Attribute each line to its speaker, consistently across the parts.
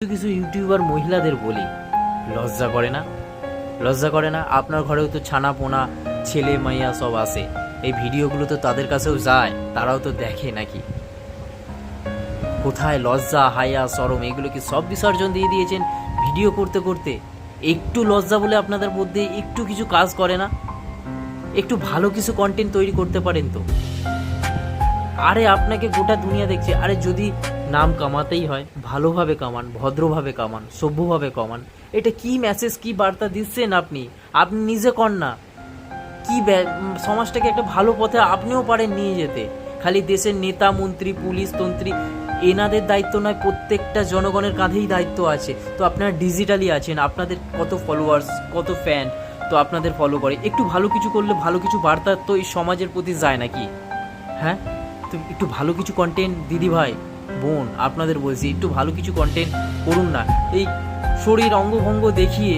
Speaker 1: কিছু কিছু ইউটিউবার মহিলাদের বলি, লজ্জা করে না? লজ্জা করে না? আপনার ঘরেও তো ছানা পোনা ছেলে মাইয়া সব আসে এই ভিডিওগুলো তো তাদের কাছেও যায়, তারাও তো দেখে নাকি। কোথায় লজ্জা, হায়া সরম এগুলো কি সব বিসর্জন দিয়ে দিয়েছেন ভিডিও করতে করতে? একটু লজ্জা বলে আপনাদের মধ্যে একটু কিছু কাজ করে না? একটু ভালো কিছু কন্টেন্ট তৈরি করতে পারেন তো? আরে, আপনাকে গোটা দুনিয়া দেখছে। আরে, যদি নাম কামাতেই হয়, ভালোভাবে কামান, ভদ্রভাবে কামান, সভ্যভাবে কামান। এটা কি মেসেজ কি বার্তা দিচ্ছেন আপনি? আপনি নিজে কর না। কি সমাজটাকে একটা ভালো পথে আপনিও পারেন নিয়ে যেতে। খালি দেশের নেতা, মন্ত্রী, পুলিশ, তন্ত্রী, এনাদের দায়িত্ব নয়, প্রত্যেকটা জনগণের কাঁধেই দায়িত্ব আছে। তো আপনারা ডিজিটালি আছেন, আপনাদের কত ফলোয়ার্স কত ফ্যান তো আপনাদের ফলো করে। একটু ভালো কিছু করলে ভালো কিছু বার্তা তো এই সমাজের প্রতি যায় নাকি? হ্যাঁ? তো একটু ভালো কিছু কন্টেন্ট দিদি ভাই বোন, আপনাদের বলছি, একটু ভালো কিছু কন্টেন্ট করুন না। এই শরীর অঙ্গভঙ্গ দেখিয়ে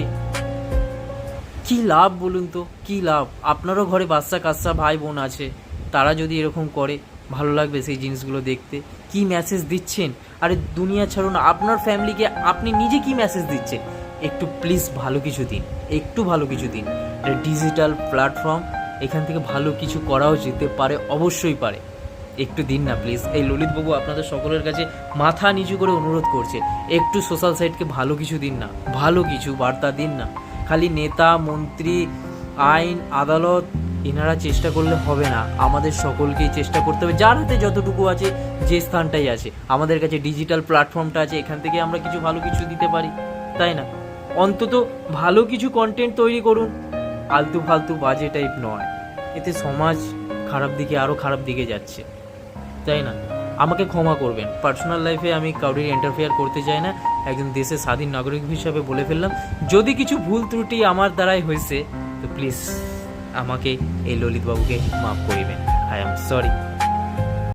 Speaker 1: কি লাভ বলুন তো? কি লাভ? আপনারও ঘরে বাচ্চা কাচ্চা ভাই বোন আছে, তারা যদি এরকম করে, ভালো লাগবে সেই জিনিসগুলো দেখতে। কি মেসেজ দিচ্ছেন? আরে দুনিয়া ছাড়ুন, আপনার ফ্যামিলিকে আপনি নিজে কি মেসেজ দিচ্ছেন? একটু প্লিজ ভালো কিছু দিন, একটু ভালো কিছু দিন। ডিজিটাল প্ল্যাটফর্ম এখান থেকে ভালো কিছু করাও যেতে পারে, অবশ্যই পারে। একটু দিন না প্লিজ এই ললিতবাবু আপনাদের সকলের কাছে মাথা নিচু করে অনুরোধ করছে, একটু সোশ্যাল সাইটকে ভালো কিছু দিন না, ভালো কিছু বার্তা দিন না। খালি নেতা, মন্ত্রী, আইন, আদালত, এনারা চেষ্টা করলে হবে না। আমাদের সকলকেই চেষ্টা করতে হবে। যার হাতে যতটুকু আছে, যে স্থানটাই আছে। আমাদের কাছে ডিজিটাল প্ল্যাটফর্মটা আছে, এখান থেকে আমরা কিছু ভালো কিছু দিতে পারি, তাই না? অন্তত ভালো কিছু কন্টেন্ট তৈরি করুন। আলতু ফালতু বাজে টাইপ নয়। এতে সমাজ খারাপ দিকে আরও খারাপ দিকে যাচ্ছে। তাই না। আমাকে ক্ষমা করবেন। পার্সোনাল লাইফে আমি কাউরির ইন্টারফেয়ার করতে চাই না। একজন দেশের স্বাধীন নাগরিক হিসাবে বলে ফেললাম। যদি কিছু ভুল ত্রুটি আমার দ্বারাই হয়েছে, তো প্লিজ আমাকে এই ললিতবাবুকে মাফ করিবেন। I am sorry